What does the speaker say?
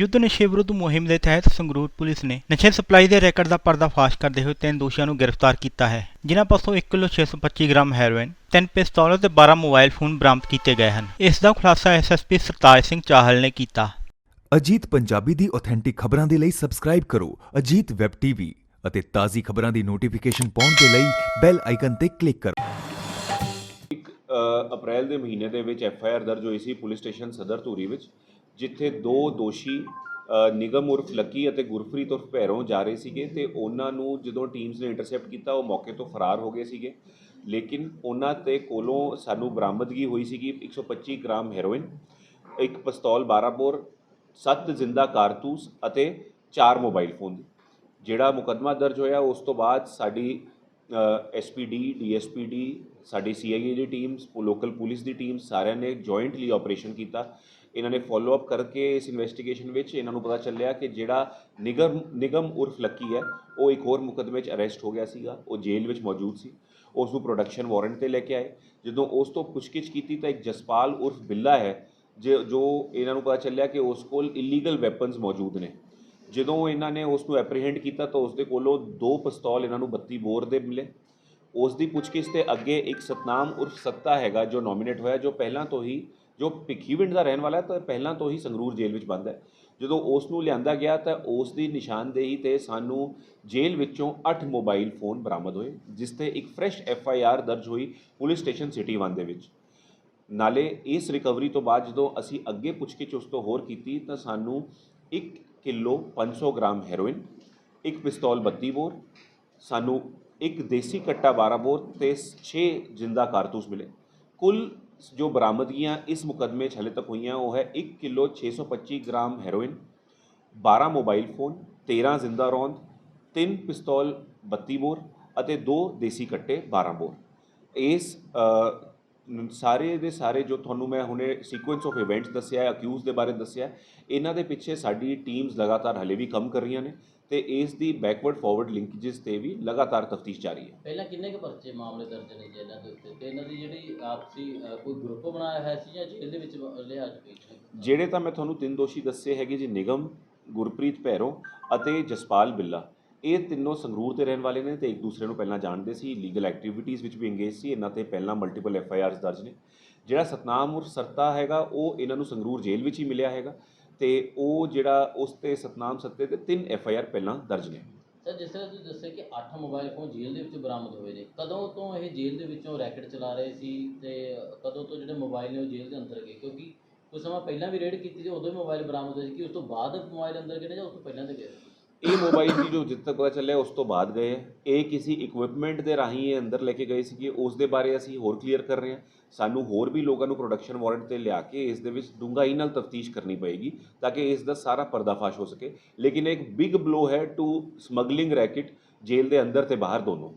ਯੁੱਧ ਨਸ਼ੇ ਵਿਰੁੱਧ ਮੁਹਿੰਮ ਦੇ ਤਹਿਤ ਸੰਗਰੂਰ ਪੁਲਿਸ ਨੇ ਨਸ਼ੇ ਸਪਲਾਈ ਦੇ ਰੈਕਟ ਦਾ ਪਰਦਾਫਾਸ਼ ਕਰਦੇ ਹੋਏ ਤਿੰਨ ਦੋਸ਼ੀਆਂ ਨੂੰ ਗ੍ਰਿਫਤਾਰ ਕੀਤਾ ਹੈ ਜਿਨ੍ਹਾਂ ਪਾਸੋਂ 1 ਕਿਲੋ 625 ਗ੍ਰਾਮ ਹੈਰੋਇਨ ਤਿੰਨ ਪਿਸਤੌਲ ਅਤੇ 12 ਮੋਬਾਈਲ ਫੋਨ ਬਰਾਮਦ ਕੀਤੇ ਗਏ ਹਨ। ਇਸ ਦਾ ਖੁਲਾਸਾ ਐਸਐਸਪੀ ਸਰਤਾਜ ਸਿੰਘ ਚਾਹਲ ਨੇ ਕੀਤਾ। ਅਜੀਤ ਪੰਜਾਬੀ ਦੀ ਆਥੈਂਟਿਕ ਖਬਰਾਂ ਦੇ ਲਈ ਸਬਸਕ੍ਰਾਈਬ ਕਰੋ ਅਜੀਤ ਵੈਬ ਟੀਵੀ ਅਤੇ ਤਾਜ਼ੀ ਖਬਰਾਂ ਦੀ ਨੋਟੀਫਿਕੇਸ਼ਨ ਪਾਉਣ ਦੇ ਲਈ ਬੈਲ ਆਈਕਨ ਤੇ ਕਲਿੱਕ ਕਰੋ। ਇੱਕ ਅ, ਅਪ੍ਰੈਲ ਦੇ ਮਹੀਨੇ ਦੇ ਵਿੱਚ ਐਫ ਆਈ ਆਰ ਦਰਜ ਹੋਈ ਸੀ ਪੁਲਿਸ ਸਟੇਸ਼ਨ ਸਦਰ ਧੂਰੀ ਵਿੱਚ। ਜਿੱਥੇ ਦੋ ਦੋਸ਼ੀ ਨਿਗਮ ਉਰਫ ਲੱਕੀ ਅਤੇ ਗੁਰਪ੍ਰੀਤ ਉਰਫ ਭੈਰੋਂ ਜਾ ਰਹੇ ਸੀਗੇ ਤੇ ਉਹਨਾਂ ਨੂੰ ਜਦੋਂ ਟੀਮਸ ਨੇ ਇੰਟਰਸੈਪਟ ਕੀਤਾ, ਉਹ ਮੌਕੇ ਤੋਂ ਫਰਾਰ ਹੋ ਗਏ ਸੀਗੇ। ਲੇਕਿਨ ਉਹਨਾਂ ਤੇ ਕੋਲੋਂ ਸਾਨੂੰ ਬਰਾਮਦਗੀ ਹੋਈ ਸੀਗੀ 125 ਗ੍ਰਾਮ ਹੈਰੋਇਨ, ਇੱਕ ਪਿਸਤੌਲ 12 ਬੋਰ 7 ਜ਼ਿੰਦਾ ਕਾਰਤੂਸ ਅਤੇ 4 ਮੋਬਾਈਲ ਫੋਨ ਜਿਹੜਾ ਮੁਕੱਦਮਾ ਦਰਜ ਹੋਇਆ, ਉਸ ਤੋਂ ਬਾਅਦ ਸਾਡੀ ਐਸਪੀਡੀ ਡੀਐਸਪੀਡੀ ਸਾਡੀ ਸੀਆਈਏ ਦੀ ਟੀਮਸ ਲੋਕਲ ਪੁਲਿਸ ਦੀ ਟੀਮ ਸਾਰਿਆਂ ਨੇ ਜੁਆਇੰਟਲੀ ਆਪਰੇਸ਼ਨ ਕੀਤਾ। ਇਹਨਾਂ ਨੇ ਫਾਲੋ ਅਪ ਕਰਕੇ ਇਸ ਇਨਵੈਸਟੀਗੇਸ਼ਨ ਵਿੱਚ ਇਹਨਾਂ ਨੂੰ ਪਤਾ ਚੱਲਿਆ ਕਿ ਜਿਹੜਾ ਨਿਗਮ ਨਿਗਮ ਉਰਫ ਲੱਕੀ ਹੈ, ਉਹ ਇੱਕ ਹੋਰ ਮੁਕੱਦਮੇ 'ਚ ਅਰੈਸਟ ਹੋ ਗਿਆ ਸੀਗਾ, ਉਹ ਜੇਲ੍ਹ ਵਿੱਚ ਮੌਜੂਦ ਸੀ। ਉਸ ਨੂੰ ਪ੍ਰੋਡਕਸ਼ਨ ਵਾਰੰਟ ਤੇ ਲੈ ਕੇ ਆਏ। ਜਦੋਂ ਉਸ ਤੋਂ ਪੁੱਛਗਿੱਛ ਕੀਤੀ ਤਾਂ ਇੱਕ ਜਸਪਾਲ ਉਰਫ ਬਿੱਲਾ ਹੈ, ਜੋ ਜੋ ਇਹਨਾਂ ਨੂੰ ਪਤਾ ਚੱਲਿਆ ਕਿ ਉਸ ਕੋਲ ਇਲੀਗਲ ਵੈਪਨਸ ਮੌਜੂਦ ਨੇ। ਜਦੋਂ ਇਹਨਾਂ ਨੇ ਉਸ ਨੂੰ ਐਪਰੀਹੈਂਡ ਕੀਤਾ ਤਾਂ ਉਸ ਦੇ ਕੋਲੋਂ ਦੋ ਪਿਸਤੌਲ ਇਹਨਾਂ ਨੂੰ 32 ਬੋਰ ਦੇ ਮਿਲੇ। ਉਸ ਦੀ ਪੁੱਛਗਿੱਛ ਤੇ ਅੱਗੇ ਇੱਕ ਸਤਨਾਮ ਉਰਫ ਸੱਤਾ ਹੈਗਾ ਜੋ ਨੋਮੀਨੇਟ ਹੋਇਆ, ਜੋ ਪਹਿਲਾਂ ਤੋਂ ਹੀ, ਜੋ ਭਿੱਖੀਵਿੰਡ ਦਾ ਰਹਿਣ ਵਾਲਾ ਹੈ ਤਾਂ ਪਹਿਲਾਂ ਤੋਂ ਹੀ ਸੰਗਰੂਰ ਜੇਲ੍ਹ ਵਿੱਚ ਬੰਦ ਹੈ। ਜਦੋਂ ਉਸ ਨੂੰ ਲਿਆਂਦਾ ਗਿਆ ਤਾਂ ਉਸ ਦੀ ਨਿਸ਼ਾਨਦੇਹੀ ਤੇ ਸਾਨੂੰ ਜੇਲ੍ਹ ਵਿੱਚੋਂ 8 ਮੋਬਾਈਲ ਫੋਨ ਬਰਾਮਦ ਹੋਏ, ਜਿਸ ਤੇ ਇੱਕ ਫਰੈਸ਼ ਐਫ ਆਈ ਆਰ ਦਰਜ ਹੋਈ ਪੁਲਿਸ ਸਟੇਸ਼ਨ ਸਿਟੀ 1 ਦੇ ਵਿੱਚ। ਨਾਲੇ ਇਸ ਰਿਕਵਰੀ ਤੋਂ ਬਾਅਦ ਜਦੋਂ ਅਸੀਂ ਅੱਗੇ ਪੁੱਛਗਿੱਛ ਉਸ ਤੋਂ ਹੋਰ ਕੀਤੀ, ਤਾਂ ਸਾਨੂੰ 1 ਕਿਲੋ 500 ਗ੍ਰਾਮ ਹੈਰੋਇਨ ਇੱਕ ਪਿਸਤੌਲ 32 ਬੋਰ, ਸਾਨੂੰ ਇੱਕ ਦੇਸੀ ਕੱਟਾ 12 ਬੋਰ ਤੇ 6 ਜਿੰਦਾ ਕਾਰਤੂਸ ਮਿਲੇ। ਕੁੱਲ ਜੋ ਬਰਾਮਦਗੀਆਂ ਇਸ ਮੁਕੱਦਮੇ 'ਚ ਹਲੇ ਤੱਕ ਹੋਈਆਂ, ਉਹ ਹੈ 1 kilo 625 gram heroin 12 mobile phone 13 ਜ਼ਿੰਦਾ ਰੌਂਦ, ਤਿੰਨ ਪਿਸਤੌਲ 32 ਬੋਰ ਅਤੇ ਦੋ ਦੇਸੀ ਕੱਟੇ 12 ਬੋਰ। ਇਸ ਸਾਰੇ ਦੇ ਸਾਰੇ ਜੋ ਤੁਹਾਨੂੰ ਮੈਂ ਹੁਣੇ ਸੀਕੁਐਂਸ ਆਫ ਇਵੈਂਟਸ ਦੱਸਿਆ ਹੈ ਅਕਿਊਜ਼ ਦੇ ਬਾਰੇ ਦੱਸਿਆ ਇਹਨਾਂ ਦੇ ਪਿੱਛੇ ਸਾਡੀ ਟੀਮਸ ਲਗਾਤਾਰ ਹਲੇ ਵੀ ਕੰਮ ਕਰ ਰਹੀਆਂ ਨੇ ਤੇ ਇਸ ਦੀ ਬੈਕਵਰਡ ਫਾਰਵਰਡ ਲਿੰਕੇजेस ਤੇ ਵੀ ਲਗਾਤਾਰ ਤਫਤੀਸ਼ ਜਾਰੀ ਹੈ। ਪਹਿਲਾਂ ਕਿੰਨੇ ਕੁ ਪਰਚੇ ਮਾਮਲੇ ਦਰਜ ਨੇ ਜੇਲ੍ਹਾਂ ਦੇ ਉੱਤੇ? ਤੇ ਇਹਨਾਂ ਦੀ ਜਿਹੜੀ ਆਪਸੀ ਕੋਈ ਗਰੁੱਪ ਬਣਾਇਆ ਹੋਇਆ ਸੀ ਜਾਂ ਜੇਲ੍ਹ ਦੇ ਵਿੱਚ ਲਿਆ ਚੁੱਕੇ ਜਿਹੜੇ ਤਾਂ ਮੈਂ ਤੁਹਾਨੂੰ ਤਿੰਨ ਦੋਸ਼ੀ ਦੱਸੇ ਹੈਗੇ ਜੀ ਨਿਗਮ ਗੁਰਪ੍ਰੀਤ ਭੈਰੋਂ ਅਤੇ ਜਸਪਾਲ ਬਿੱਲਾ। ਇਹ ਤਿੰਨੋਂ ਸੰਗਰੂਰ 'ਤੇ ਰਹਿਣ ਵਾਲੇ ਨੇ ਤੇ ਇੱਕ ਦੂਸਰੇ ਨੂੰ ਪਹਿਲਾਂ ਜਾਣਦੇ ਸੀ। ਲੀਗਲ ਐਕਟੀਵਿਟੀਜ਼ ਵਿੱਚ ਵੀ ਇੰਗੇਜ ਸੀ। ਇਹਨਾਂ ਤੇ ਪਹਿਲਾਂ ਮਲਟੀਪਲ ਐਫ ਆਈ ਆਰਸ ਦਰਜ ਨੇ। ਜਿਹੜਾ ਸਤਨਾਮ ਉਰ ਸਰਤਾ ਹੈਗਾ, ਉਹ ਇਹਨਾਂ ਨੂੰ ਸੰਗਰੂਰ ਜੇਲ੍ਹ ਵਿੱਚ ਹੀ ਮਿਲਿਆ ਹੈਗਾ ਤੇ ਉਹ ਜਿਹੜਾ ਉਸ ਤੇ ਸਤਨਾਮ ਸੱਤੇ ਤੇ ਤਿੰਨ ਐਫ ਆਈ ਆਰ ਪਹਿਲਾਂ ਦਰਜ ਨੇ। ਸਰ, ਜਿਸ ਤਰ੍ਹਾਂ ਤੁਸੀਂ ਦੱਸਿਆ ਕਿ 8 ਮੋਬਾਈਲ ਫੋਨ ਜੇਲ੍ਹ ਦੇ ਵਿੱਚ ਬਰਾਮਦ ਹੋਏ ਨੇ, ਕਦੋਂ ਤੋਂ ਇਹ ਜੇਲ੍ਹ ਦੇ ਵਿੱਚੋਂ ਰੈਕਟ ਚਲਾ ਰਹੇ ਸੀ ਤੇ ਕਦੋਂ ਤੋਂ ਜਿਹੜੇ ਮੋਬਾਈਲ ਨੇ ਉਹ ਜੇਲ੍ਹ ਦੇ ਅੰਦਰ ਗਏ? ਕਿਉਂਕਿ ਕੁਝ ਸਮਾਂ ਪਹਿਲਾਂ ਵੀ ਰੇਡ ਕੀਤੀ ਸੀ, ਉਦੋਂ ਹੀ ਮੋਬਾਈਲ ਬਰਾਮਦ ਹੋਏ ਸੀ। ਕਿ ਉਸ ਤੋਂ ਬਾਅਦ ਮੋਬਾਈਲ ਅੰਦਰ ਗਏ ਨੇ ਜਾਂ ਉਸ ਤੋਂ ਪਹਿਲਾਂ ਦੇ ਗਏ ਇਹ ਮੋਬਾਈਲ ਦੀ ਜੋ ਜਿੱਥੇ ਤੱਕ ਪਤਾ ਚੱਲਿਆ, ਉਸ ਤੋਂ ਬਾਅਦ ਗਏ ਹੈ ਇਹ ਕਿਸੇ ਇਕਵਿਪਮੈਂਟ ਦੇ ਰਾਹੀਂ ਇਹ ਅੰਦਰ ਲੈ ਕੇ ਗਏ ਸੀਗੇ। ਉਸ ਦੇ ਬਾਰੇ ਅਸੀਂ ਹੋਰ ਕਲੀਅਰ ਕਰ ਰਹੇ ਹਾਂ। ਸਾਨੂੰ ਹੋਰ ਵੀ ਲੋਕਾਂ ਨੂੰ ਪ੍ਰੋਡਕਸ਼ਨ ਵਾਰੰਟ ਤੇ ਲਿਆ ਕੇ ਇਸ ਦੇ ਵਿੱਚ ਡੂੰਘਾਈ ਨਾਲ ਤਫਤੀਸ਼ ਕਰਨੀ ਪਏਗੀ ਤਾਂ ਕਿ ਇਸ ਦਾ ਸਾਰਾ ਪਰਦਾਫਾਸ਼ ਹੋ ਸਕੇ। ਲੇਕਿਨ ਇੱਕ ਬਿਗ ਬਲੋ ਹੈ ਟੂ ਸਮਗਲਿੰਗ ਰੈਕਟ ਜੇਲ੍ਹ ਦੇ ਅੰਦਰ ਤੇ ਬਾਹਰ ਦੋਨੋਂ।